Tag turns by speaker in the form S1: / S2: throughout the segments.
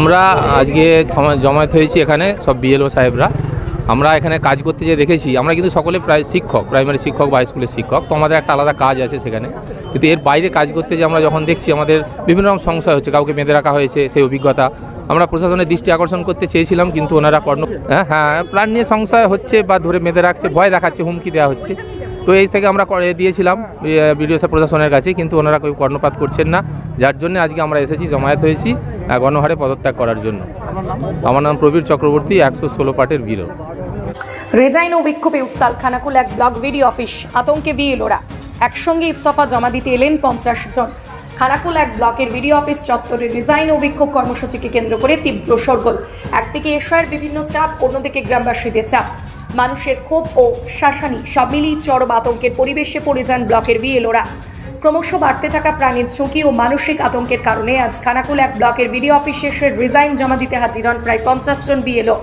S1: আমরা আজকে জমায়েত হয়েছি এখানে, সব বিএলও সাহেবরা। আমরা এখানে কাজ করতে যে দেখেছি, আমরা কিন্তু সকলে প্রায় শিক্ষক প্রাইমারি শিক্ষক বা স্কুলের শিক্ষক, তো আমাদের একটা আলাদা কাজ আছে সেখানে। কিন্তু এর বাইরে কাজ করতে যে আমরা যখন দেখছি আমাদের বিভিন্ন রকম সংশয় হচ্ছে, কাউকে বেঁধে রাখা হয়েছে সেই অভিজ্ঞতা, আমরা প্রশাসনের দৃষ্টি আকর্ষণ করতে চেয়েছিলাম, কিন্তু ওনারা কর্ণ হ্যাঁ হ্যাঁ প্রাণ নিয়ে সংশয় হচ্ছে বা ধরে বেঁধে রাখছে, ভয় দেখাচ্ছে, হুমকি দেওয়া হচ্ছে। তো এই থেকে আমরা করে দিয়েছিলাম বিডিও প্রশাসনের কাছে, কিন্তু ওনারা কেউ কর্ণপাত করছেন না। যার জন্য আজকে আমরা এসেছি, জমায়েত হয়েছি। গণহারে পদত্যাগ করার জন্য। আমার নাম প্রবীর চক্রবর্তী, একশো ষোলো পাটের বিরো
S2: রেজাইন ও বিক্ষোভে উত্তাল খানাকুল এক ব্লক ভিডিও অফিস, আতঙ্কে বিএলওরা। একসঙ্গে ইস্তফা জমা দিতে এলেন পঞ্চাশ জন। খানাকুল এক ব্লকের ভিডিও অফিস চত্বরে রিজাইন ও বিক্ষোভ কর্মসূচিকে কেন্দ্র করে তীব্র সরগোল একদিকে এশায়ের বিভিন্ন চাপ, অন্যদিকে গ্রামবাসীদের চাপ। মানুষের ক্ষোভ ও শাসানি সব মিলিয়ে চরম আতঙ্কের পরিবেশে পড়ে যান ব্লকের বিএলওরা। ক্রমশ বাড়তে থাকা প্রাণীর ঝুঁকি ও মানসিক আতঙ্কের কারণে আজ খানাকুল এক ব্লকের ভিডিও অফিসে রিজাইন জমা দিতে হাজির হন প্রায় পঞ্চাশ জন বিএলও।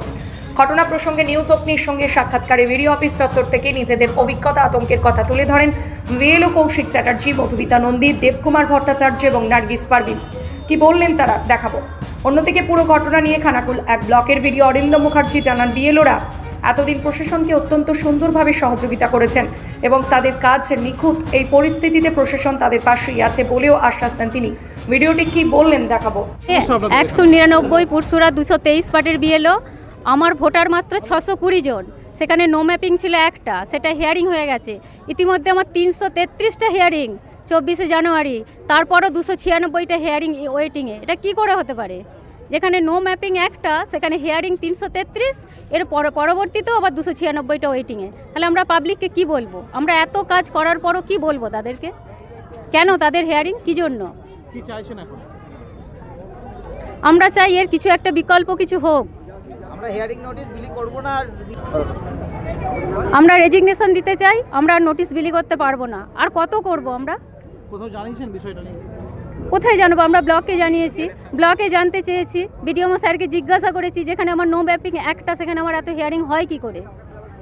S2: ঘটনা প্রসঙ্গে নিউজ অগ্নির সঙ্গে সাক্ষাৎকারে ভিডিও অফিস চত্বর থেকে নিজেদের অভিজ্ঞতা, আতঙ্কের কথা তুলে ধরেন ভিএলও কৌশিক চ্যাটার্জি, মধুমিতা নন্দী, দেবকুমার ভট্টাচার্য এবং নার্গিস পারভিন। কি বললেন তারা? দেখাবো। অন্যদিকে পুরো ঘটনা নিয়ে খানাকুল এক ব্লকের ভিডিও অরিন্দ মুখার্জি জানান বিএলওরা এতদিন প্রশাসনকে অত্যন্ত সুন্দরভাবে সহযোগিতা করেছেন এবং তাদের কাজ নিখুঁত। এই পরিস্থিতিতে প্রশাসন তাদের পাশেই আছে বলেও আশ্বাস দেন তিনি। ভিডিওটি কি বললেন দেখাবো।
S3: একশো নিরানব্বই পুরসুরা দুশো তেইশ পার্টির বিএলও আমার ভোটার মাত্র ছশো কুড়ি জন। সেখানে নো ম্যাপিং ছিল একটা, সেটা হিয়ারিং হয়ে গেছে। ইতিমধ্যে আমার তিনশো তেত্রিশটা হিয়ারিং চব্বিশে জানুয়ারি, তারপরও দুশো ছিয়ানব্বইটা হিয়ারিং ওয়েটিংয়ে এটা কি করে হতে পারে? যেখানে নো ম্যাপিং একটা সেখানে হেয়ারিং তিনশো তেত্রিশ এর পর- পরবর্তীতেও আবার দুশো ছিয়ানব্বইটা ওয়েটিংয়ে তাহলে আমরা পাবলিককে কি বলব? আমরা এত কাজ করার পরও কি বলব তাদেরকে? কেন তাদের হেয়ারিং কী জন্য? আমরা চাই এর কিছু একটা বিকল্প কিছু হোক।
S4: আমরা হিয়ারিং নোটিশ বিলি করব না আর
S3: আমরা রেজিগনেশন দিতে চাই আমরা নোটিশ বিলি করতে পারব না। আর কত করব আমরা?
S5: কোথাও জানিয়েছেন বিষয়টা
S3: কোথায় জানব? আমরা ব্লকে জানিয়েছি। ব্লকে জানতে চেয়েছি। বিডিএমও স্যারকে জিজ্ঞাসা করেছি যেখানে আমার নো ব্যাপিং একটা সেখানে আমার এত হিয়ারিং হয় কি করে?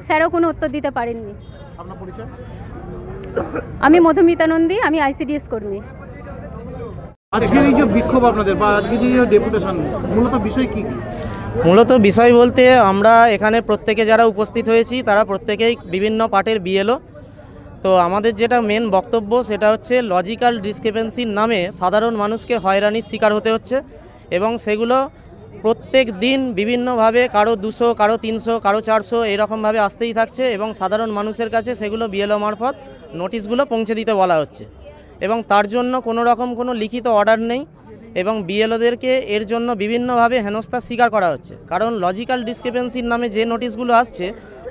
S3: স্যারও কোনো উত্তর দিতে পারেননি। আমি মধুমিতা নন্দী আমি আইসিডিএস কর্মী।
S5: আজকের এই যে বিক্ষোভ আপনাদের বা আজকে যে ডেপুটেশন মূলত বিষয় কি?
S4: মূলত বিষয় বলতে আমরা এখানে প্রত্যেকে যারা উপস্থিত হয়েছি তারা প্রত্যেকেই বিভিন্ন পার্টের বিএলও তো আমাদের যেটা মেন বক্তব্য সেটা হচ্ছে লজিক্যাল ডিসক্রিপেন্সির নামে সাধারণ মানুষকে হয়রানির শিকার হতে হচ্ছে এবং সেগুলো প্রত্যেক দিন বিভিন্নভাবে কারও দুশো, কারও তিনশো, কারও চারশো এরকমভাবে আসতেই থাকছে এবং সাধারণ মানুষের কাছে সেগুলো বিএলও মারফত নোটিশগুলো পৌঁছে দিতে বলা হচ্ছে এবং তার জন্য কোনো রকম কোনো লিখিত অর্ডার নেই এবং বিএলওদেরকে এর জন্য বিভিন্নভাবে হেনস্থার শিকার করা হচ্ছে। কারণ লজিক্যাল ডিসক্রিপেন্সির নামে যে নোটিশগুলো আসছে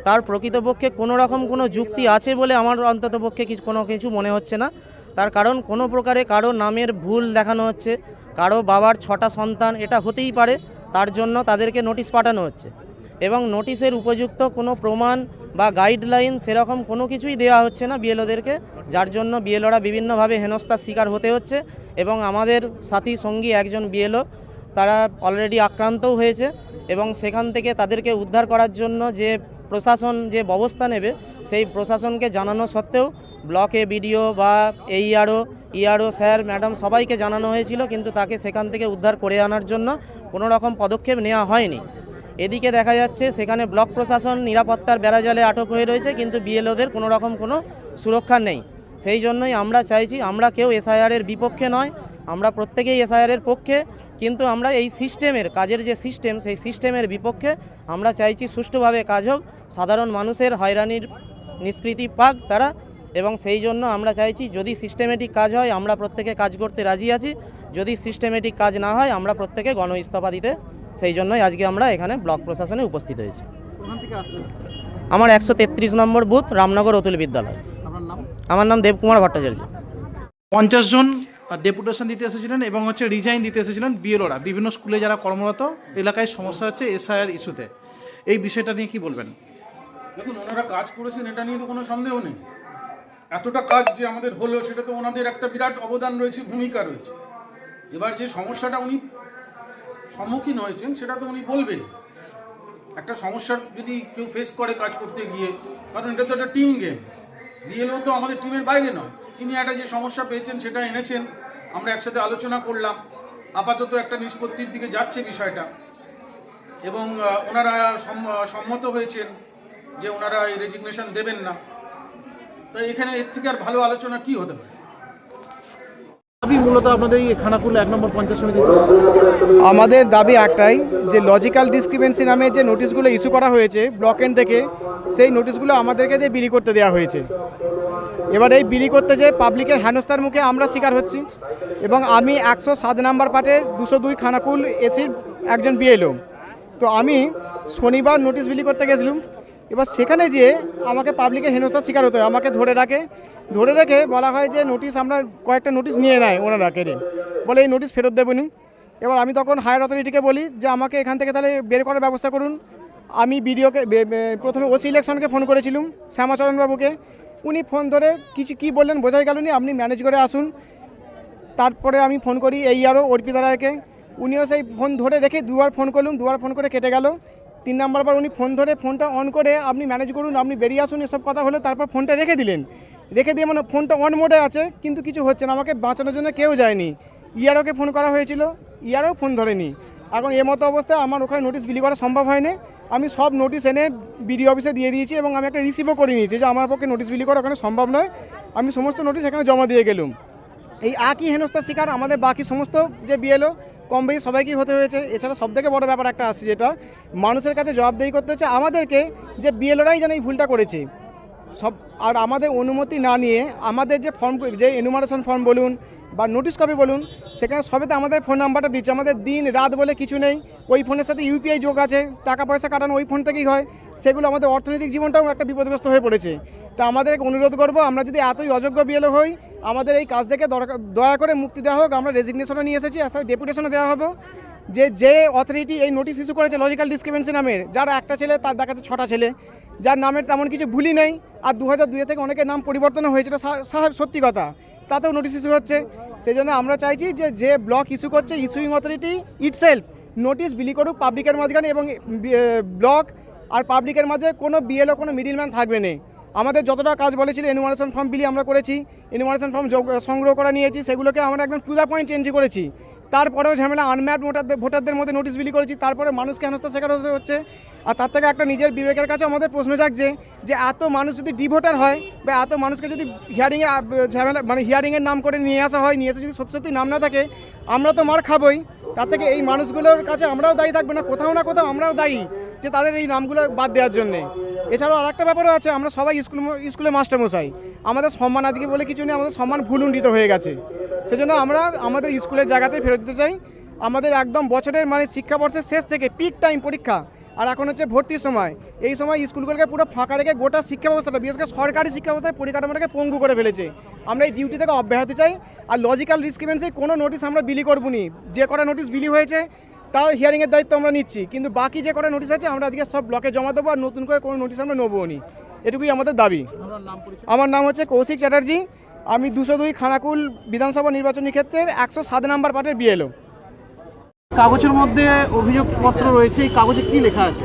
S4: তার প্রকৃতপক্ষে কোনো রকম কোনো যুক্তি আছে বলে আমার অন্ততপক্ষে কিছু কোনো কিছু মনে হচ্ছে না। তার কারণ কোনো প্রকারে কারও নামের ভুল দেখানো হচ্ছে, কারও বাবার ছটা সন্তান এটা হতেই পারে, তার জন্য তাদেরকে নোটিশ পাঠানো হচ্ছে। এবং নোটিশের উপযুক্ত কোনো প্রমাণ বা গাইডলাইন সেরকম কোনো কিছুই দেওয়া হচ্ছে না বিএলওদেরকে, যার জন্য বিএলওরা বিভিন্নভাবে হেনস্থার শিকার হতে হচ্ছে। এবং আমাদের সাথী সঙ্গী একজন বিএলও, তারা অলরেডি আক্রান্তও হয়েছে এবং সেখান থেকে তাদেরকে উদ্ধার করার জন্য যে প্রশাসন যে ব্যবস্থা নেবে, সেই প্রশাসনকে জানানো সত্ত্বেও ব্লকে বিডিও বা এইআরও ইআরও স্যার, ম্যাডাম সবাইকে জানানো হয়েছিল, কিন্তু তাকে সেখান থেকে উদ্ধার করে আনার জন্য কোনো রকম পদক্ষেপ নেওয়া হয়নি। এদিকে দেখা যাচ্ছে, সেখানে ব্লক প্রশাসন নিরাপত্তার বেড়াজালে আটক হয়ে রয়েছে, কিন্তু বিএলওদের কোনো রকম কোনো সুরক্ষা নেই। সেই জন্যই আমরা চাইছি, আমরা কেউ এসআইআরের বিপক্ষে নয় আমরা প্রত্যেকেই এসআইআরের পক্ষে কিন্তু আমরা এই সিস্টেমের কাজের যে সিস্টেম সেই সিস্টেমের বিপক্ষে আমরা চাইছি সুষ্ঠুভাবে কাজ হোক। সাধারণ মানুষের হয়রানির নিষ্কৃতি পাক তারা এবং সেই জন্য আমরা চাইছি যদি সিস্টেমেটিক কাজ হয় আমরা প্রত্যেকে কাজ করতে রাজি আছি। যদি সিস্টেমেটিক কাজ না হয় আমরা প্রত্যেকে গণ ইস্তফা দিতে সেই জন্যই আজকে আমরা এখানে ব্লক প্রশাসনে উপস্থিত হয়েছি। আমার একশো তেত্রিশ নম্বর বুথ রামনগর অতুল বিদ্যালয়। আমার নাম দেবকুমার ভট্টাচার্য।
S5: পঞ্চাশ জন ডেপুটেশন দিতে এসেছিলেন এবং হচ্ছে রিজাইন দিতে এসেছিলেন বিএলওরা। বিভিন্ন স্কুলে যারা কর্মরত, এলাকায় সমস্যা হচ্ছে এসআইআর ইস্যুতে এই বিষয়টা নিয়ে কি বলবেন?
S6: দেখুন, ওনারা কাজ করেছেন, এটা নিয়ে তো কোনো সন্দেহ নেই। এতটা কাজ যে আমাদের হলো, সেটা তো ওনাদের একটা বিরাট অবদান রয়েছে, ভূমিকা রয়েছে। এবার যে সমস্যাটা উনি সম্মুখীন হয়েছেন, সেটা তো উনি বলবেন। একটা সমস্যার যদি কেউ ফেস করে কাজ করতে গিয়ে, কারণ এটা তো একটা টিম গেম বিএলও তো আমাদের টিমের বাইরে নয়। তিনি একটা যে সমস্যা পেয়েছেন, সেটা এনেছেন। আমরা একসাথে আলোচনা করলাম। আপাতত একটা নিষ্পত্তির দিকে যাচ্ছে বিষয়টা। এবং ওনারা সম্ম- সম্মত হয়েছেন যে ওনারা এই রেজিগনেশন দেবেন না। তো এখানে এর থেকে আর ভালো আলোচনা কি হতে পারে?
S7: দাবি মূলত আপনাদের এই খানাকুল এক নম্বর পঞ্চায়েত সমিতি।
S8: আমাদের দাবি একটাই যে লজিক্যাল ডিসক্রিপেন্সি নামে যে নোটিশগুলো ইস্যু করা হয়েছে ব্লক এন্ড থেকে সেই নোটিশগুলো আমাদেরকে দিয়ে বিলি করতে দেওয়া হয়েছে। এবার এই বিলি করতে যে পাবলিকের হেনস্থার মুখে আমরা শিকার হচ্ছি। এবং আমি একশো সাত নাম্বার পার্টের দুশো দুই খানাকুল এসির একজন বিএলও তো আমি শনিবার নোটিশ বিলি করতে গেছিলাম। এবার সেখানে যেয়ে আমাকে পাবলিকের হেনস্থার শিকার হতে হয়। আমাকে ধরে রাখে ধরে রেখে বলা হয় যে নোটিশ আমরা কয়েকটা নোটিশ নিয়ে নেয় ওনারা কেড়ে বলে এই নোটিশ ফেরত দেবনি এবার আমি তখন হায়ার অথরিটিকে বলি যে আমাকে এখান থেকে তাহলে বের করার ব্যবস্থা করুন। আমি বিডিওকে প্রথমে ওসি ইলেকশনকে ফোন করেছিলাম, শ্যামাচরণবাবুকে। উনি ফোন ধরে কিছু কি বললেন বোঝাই গেল আপনি ম্যানেজ করে আসুন। তারপরে আমি ফোন করি এই আরও অর্পিতা রায়কে। উনিও সেই ফোন ধরে রেখে দুবার ফোন করলুম, দুবার ফোন করে কেটে গেল। তিন নাম্বার বার উনি ফোন ধরে ফোনটা অন করে আপনি ম্যানেজ করুন, আপনি বেরিয়ে আসুন, এসব কথা হলো তারপর ফোনটা রেখে দিলেন। রেখে দিয়ে মানে ফোনটা অন মোডে আছে, কিন্তু কিছু হচ্ছে না, আমাকে বাঁচানোর জন্য কেউ যায়নি। ইয়ারোকে ফোন করা হয়েছিল, ইয়ারও ফোন ধরেনি। এখন এ মতো অবস্থায় আমার ওখানে নোটিশ বিলি করা সম্ভব হয়নি। আমি সব নোটিশ এনে বিডিও অফিসে দিয়ে দিয়েছি এবং আমি একটা রিসিভও করে নিয়েছি যে আমার পক্ষে নোটিশ বিলি করা ওখানে সম্ভব নয়। আমি সমস্ত নোটিশ এখানে জমা দিয়ে গেলুম। এই একই হেনস্থার শিকার আমাদের বাকি সমস্ত যে বিএলও কম বেশি সবাইকেই হতে হয়েছে। এছাড়া সবথেকে বড় ব্যাপার একটা আসছে যেটা, মানুষের কাছে জবাবদেহি করতে হচ্ছে আমাদেরকে যে বিএলওরাই যেন এই ভুলটা করেছে। সব, আর আমাদের অনুমতি না নিয়ে আমাদের যে ফর্ম যে এনুমারেশন ফর্ম বলুন বা নোটিশ কপি বলুন, সেখানে সবেতে আমাদের ফোন নাম্বারটা দিচ্ছে। আমাদের দিন, রাত বলে কিছু নেই। ওই ফোনের সাথে ইউপিআই যোগ আছে। টাকা পয়সা কাটানো ওই ফোন থেকেই হয়। সেগুলো আমাদের অর্থনৈতিক জীবনটাও একটা বিপদগ্রস্ত হয়ে পড়েছে। তা আমাদের অনুরোধ করব, আমরা যদি এতই অযোগ্য বিএলও হই, আমাদের এই কাজ থেকে দয়া করে মুক্তি দেওয়া হোক। আমরা রেজিগনেশনও নিয়ে এসেছি, আর ডেপুটেশনও দেওয়া হবে। যে যে অথরিটি এই নোটিশ ইস্যু করেছে লজিক্যাল ডিসক্রিপেন্সি নামের যার একটা ছেলে, তার দেখাচ্ছে ছটা ছেলে। যার নামের তেমন কিছু ভুলই নেই। আর দু হাজার দুইয়ে থেকে অনেকের নাম পরিবর্তন হয়েছিল এটা সা- সত্যি কথা। তাতেও নোটিশ ইস্যু হচ্ছে। সেই জন্য আমরা চাইছি যে যে ব্লক ইস্যু করছে ইস্যুইং অথরিটি ইটসেলফ নোটিশ বিলি করুক পাবলিকের মাঝখানে এবং ব্লক আর পাবলিকের মাঝে কোনো বিএলও কোনো মিডিলম্যান থাকবে না। আমাদের যতটা কাজ বলেছিল এনুমারেশন ফর্ম বিলি আমরা করেছি এনুমারেশন ফর্ম সংগ্রহ করা নিয়েছি, সেগুলোকে আমরা একদম টু দ্য পয়েন্ট চেঞ্জ করেছি। তারপরেও ঝামেলা আনম্যাট ভোটারদের ভোটারদের মধ্যে নোটিশ বিলি করেছি, তারপরে মানুষকে হেনস্থা শেখার হতে হচ্ছে। আর তার থেকে একটা নিজের বিবেকের কাছে আমাদের প্রশ্ন জাগছে যে, এত মানুষ যদি ডিভোটার হয় বা এত মানুষকে যদি হিয়ারিংয়ে ঝামেলা মানে হিয়ারিংয়ের নাম করে নিয়ে আসা হয়, নিয়ে এসে যদি সত্যি সত্যি নাম না থাকে, আমরা তো মার খাবই। তার থেকে এই মানুষগুলোর কাছে আমরাও দায়ী থাকব না, কোথাও না কোথাও আমরাও দায়ী। যে তাদের এই নামগুলো বাদ দেওয়ার জন্যে। এছাড়াও আর একটা ব্যাপারও আছে, আমরা সবাই স্কুল স্কুলে মাস্টারমশাই। আমাদের সম্মান আজকে বলে কিছু নেই, আমাদের সম্মান ভুলুণ্ঠিত হয়ে গেছে। সেজন্য আমরা আমাদের স্কুলের জায়গাতে ফেরত দিতে চাই। আমাদের একদম বছরের মানে শিক্ষাবর্ষের শেষ থেকে পিক টাইম পরীক্ষা, আর এখন হচ্ছে ভর্তির সময়। এই সময় স্কুলগুলোকে পুরো ফাঁকা রেখে গোটা শিক্ষা ব্যবস্থাটা বিশেষ করে সরকারি শিক্ষা ব্যবস্থায় পরিকাঠামোটাকে পঙ্গু করে ফেলেছে। আমরা এই ডিউটি থেকে অব্যাহতি চাই, আর লজিক্যাল ডিসক্রিপেন্সি কোনো নোটিশ আমরা বিলি করব নি। যে কটা নোটিশ বিলি হয়েছে তার হিয়ারিংয়ের দায়িত্ব আমরা নিচ্ছি। কিন্তু বাকি যে কটা নোটিশ আছে আমরা আজকে সব ব্লকে জমা দেবো আর নতুন করে কোনো নোটিশ আমরা নেব নি। এটুকুই আমাদের দাবি। আমার নাম হচ্ছে কৌশিক চ্যাটার্জি। আমি দুশো দুই খানাকুল বিধানসভা নির্বাচনী ক্ষেত্রের একশো সাত নাম্বার পার্টের বিএলও
S7: কাগজের মধ্যে অভিযোগপত্র রয়েছে এই কাগজে কি লেখা আছে?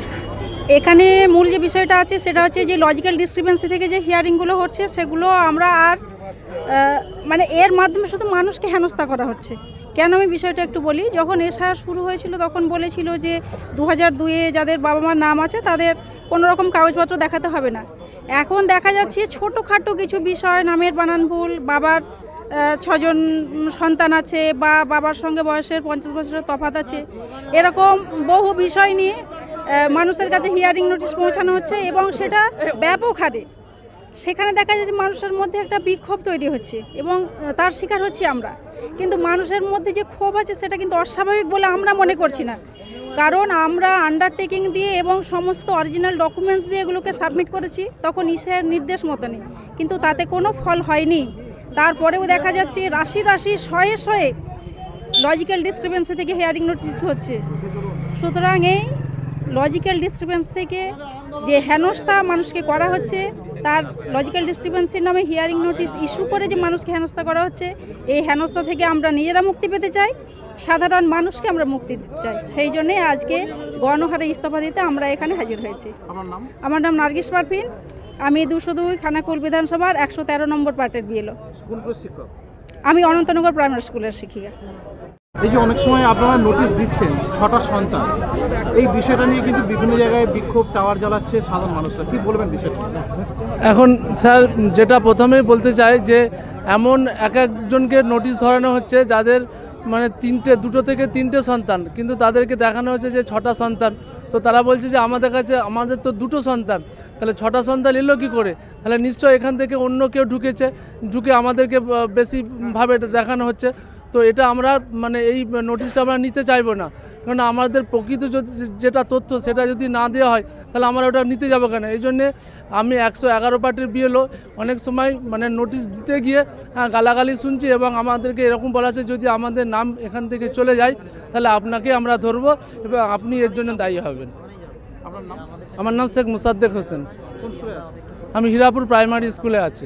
S9: এখানে মূল যে বিষয়টা আছে সেটা হচ্ছে যে লজিক্যাল ডিসক্রিপেন্সি থেকে যে হিয়ারিংগুলো হচ্ছে সেগুলো আমরা আর মানে এর মাধ্যমে শুধু মানুষকে হেনস্থা করা হচ্ছে। কেন আমি বিষয়টা একটু বলি? যখন এসআর শুরু হয়েছিল, তখন বলেছিল যে দু হাজার দুয়ে যাদের বাবা মার নাম আছে, তাদের কোনো রকম কাগজপত্র দেখাতে হবে না। এখন দেখা যাচ্ছে ছোটোখাটো কিছু বিষয়, নামের বানান ভুল, বাবার ছজন সন্তান আছে বা বাবার সঙ্গে বয়সের পঞ্চাশ বছরের তফাত আছে, এরকম বহু বিষয় নিয়ে মানুষের কাছে হিয়ারিং নোটিশ পৌঁছানো হচ্ছে এবং সেটা ব্যাপক হারে। সেখানে দেখা যাচ্ছে মানুষের মধ্যে একটা বিক্ষোভ তৈরি হচ্ছে এবং তার শিকার হচ্ছি আমরা। কিন্তু মানুষের মধ্যে যে ক্ষোভ আছে সেটা কিন্তু অস্বাভাবিক বলে আমরা মনে করছি না। কারণ আমরা আন্ডারটেকিং দিয়ে এবং সমস্ত অরিজিনাল ডকুমেন্টস দিয়ে এগুলোকে সাবমিট করেছি, তখন ইসের নির্দেশ মতনই। কিন্তু তাতে কোনো ফল হয়নি। তারপরেও দেখা যাচ্ছে রাশি রাশি শয়ে শয়ে লজিক্যাল ডিস্টারবেন্সি থেকে হেয়ারিং নোটিস হচ্ছে। সুতরাং এই লজিক্যাল ডিস্টারবেন্স থেকে যে হেনস্থা মানুষকে করা হচ্ছে তার লজিক্যাল ডিস্টারবেন্সের নামে হিয়ারিং নোটিশ ইস্যু করে যে মানুষকে হেনস্থা করা হচ্ছে এই হেনস্থা থেকে আমরা নিজেরা মুক্তি পেতে চাই সাধারণ মানুষকে আমরা মুক্তি দিতে চাই। সেই জন্যে আজকে গণহারে ইস্তফা দিতে আমরা এখানে হাজির হয়েছি। আমার নাম? নার্গিস পারফিন আমি দুশো দুই খানাকুল বিধানসভার একশো তেরো নম্বর পার্টের বিএলও আমি অনন্তনগর প্রাইমারি স্কুলের শিক্ষিকা।
S7: এই যে অনেক সময় আপনারা নোটিশ দিচ্ছেন ছটা সন্তান, এই বিষয়টা নিয়ে কিন্তু বিভিন্ন জায়গায় বিক্ষোভ টাওয়ার জ্বালাচ্ছে সাধারণ মানুষরা। কি বলবেন বিষয়টা?
S10: এখন স্যার, যেটা প্রথমেই বলতে চাই যে, এমন এক একজনকে নোটিশ ধরানো হচ্ছে যাদের মানে তিনটে, দুটো থেকে তিনটে সন্তান, কিন্তু তাদেরকে দেখানো হচ্ছে যে ছটা সন্তান। তো তারা বলছে যে, আমাদের কাছে, আমাদের তো দুটো সন্তান, তাহলে ছটা সন্তান এলো কী করে? তাহলে নিশ্চয় এখান থেকে অন্য কেউ ঢুকেছে, ঢুকে আমাদেরকে বেশিভাবে দেখানো হচ্ছে। তো এটা আমরা মানে এই নোটিশটা আমরা নিতে চাইব না। কারণ আমাদের প্রকৃত যদি যেটা তথ্য সেটা যদি না দেওয়া হয় তাহলে আমরা ওটা নিতে যাব কেন? এই জন্যে আমি একশো এগারো পার্টির বিএলও অনেক সময় মানে নোটিশ দিতে গিয়ে হ্যাঁ, গালাগালি শুনছি এবং আমাদেরকে এরকম বলা আছে যদি আমাদের নাম এখান থেকে চলে যায় তাহলে আপনাকে আমরা ধরবো এবং আপনি এর জন্য দায়ী হবেন। আমার নাম শেখ মুসাদ্দেক হোসেন। আমি হীরাপুর প্রাইমারি স্কুলে আছি।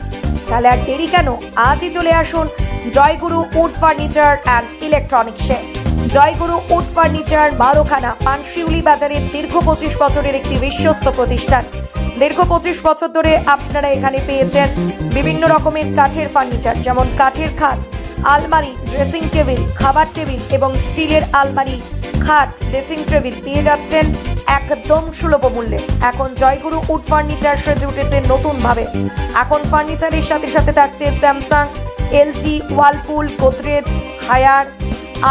S2: তাহলে আর দেরি কেন? আজই চলে আসুন জয়গুরু উড ফার্নিচার অ্যান্ড ইলেকট্রনিক্সে। জয়গুরু উড ফার্নিচার বারোখানা পানশিউলি বাজারের দীর্ঘ পঁচিশ বছরের একটি বিশ্বস্ত প্রতিষ্ঠান। দীর্ঘ পঁচিশ বছর ধরে আপনারা এখানে পেয়েছেন বিভিন্ন রকমের কাঠের ফার্নিচার, যেমন কাঠের খাট, আলমারি ড্রেসিং টেবিল খাবার টেবিল এবং স্টিলের আলমারি। খাট ড্রেসিং টেবিল পেয়ে যাচ্ছেন একদম সুলভ মূল্যে। এখন জয়গুরু উড ফার্নিচার সেজে উঠেছে নতুন ভাবে এখন ফার্নিচারের সাথে সাথে থাকছে Samsung LG Whirlpool Godrej Haier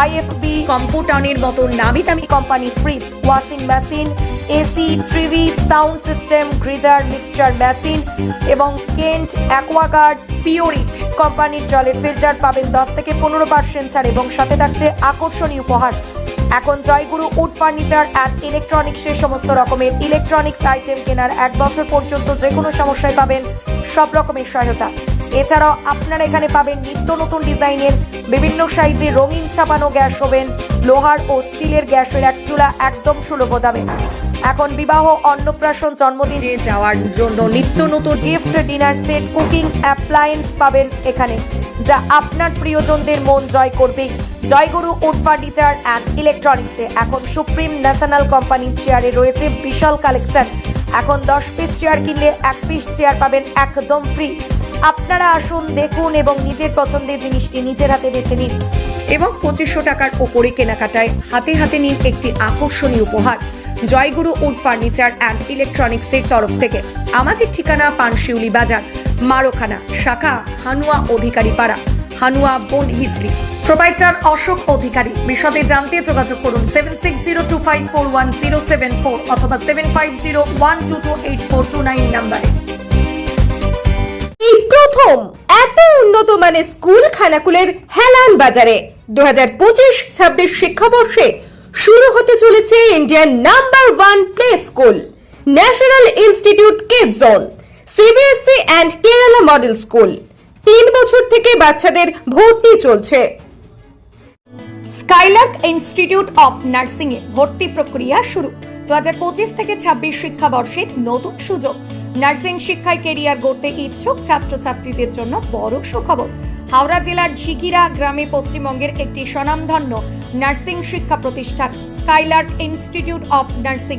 S2: IFB কম্পিউটারের মতো নামি দামি company fridge washing machine AC TV sound system geyser mixture machine এবং কেন্ট অ্যাকোয়াগার্ড পিওরিট কোম্পানির জলের ফিল্টার পাবেন দশ থেকে পনেরো পার্সেন্ট ছাড় এবং সাথে থাকছে আকর্ষণীয় উপহার। এখন জয়গুরু উড ফার্নিচার অ্যান্ড ইলেকট্রনিক্সের সমস্ত রকমের ইলেকট্রনিক্স আইটেম কেনার এক বছর পর্যন্ত যে কোনো সমস্যায় পাবেন সব রকমের সহায়তা। এছাড়াও আপনারা এখানে পাবেন নিত্য নতুন ডিজাইনের বিভিন্ন সাইজে রঙিন ছাপানো গ্যাস ওভেন লোহার ও স্টিলের গ্যাসের এক চুলা একদম সুলভ দামে। এখন বিবাহ অন্নপ্রাশন জন্মদিনে যাওয়ার জন্য নিত্য নতুন gift dinner set cooking appliance পাবেন এখানে। যা আপনার প্রিয়জনদের মন জয় করবে। জয়গুরু উড ফার্নিচার অ্যান্ড ইলেকট্রনিক্সে এখন সুপ্রিম ন্যাশনাল কোম্পানির চেয়ারে রয়েছে বিশাল কালেকশন এখন দশ পিস চেয়ার কিনলে এক পিস চেয়ার পাবেন একদম ফ্রি আপনারা আসুন, দেখুন এবং নিজের পছন্দের জিনিসটি নিজের হাতে বেছে নিন। এবং পঁচিশশো টাকার ওপরে কেনাকাটায় হাতে হাতে নিন একটি আকর্ষণীয় উপহার। জয়গুরু উড ফার্নিচার অ্যান্ড ইলেকট্রনিক্সের তরফ থেকে। আমাদের ঠিকানা পানশিউলি বাজার। মারোখানা, শাখা, হানুয়া অধিকারী পাড়া, হানুয়া বোন হিজড়ি প্রোভাইডার অশোক অধিকারী, বিশদে জানতে যোগাযোগ করুন seven six zero two five four one zero seven four অথবা seven five zero one two two eight four two nine নাম্বারে।
S11: প্রথম এত উন্নত মানের স্কুল খানাকুলের হেলান বাজারে দু হাজার পঁচিশ ছাব্বিশ শিক্ষাবর্ষে শুরু হতে চলেছে Indian number one play school, National Institute Kid Zone. CBSE and Kerala model school তিন বছর থেকে বাচ্চাদের ভর্তি চলছে।
S2: স্কাইলার্ক ইনস্টিটিউট অফ নার্সিং এ ভর্তি প্রক্রিয়া শুরু। দু হাজার পঁচিশ থেকে ছাব্বিশ শিক্ষাবর্ষের নতুন সুযোগ। নার্সিং শিক্ষায় কেরিয়ার গড়তে ইচ্ছুক ছাত্রছাত্রীদের জন্য বড় সুখবর। হাওড়া জেলার ঝিকিরা গ্রামে পশ্চিমবঙ্গের একটি স্বনামধন্য নার্সিং শিক্ষা প্রতিষ্ঠান স্কাইলার্ক ইনস্টিটিউট অফ নার্সিং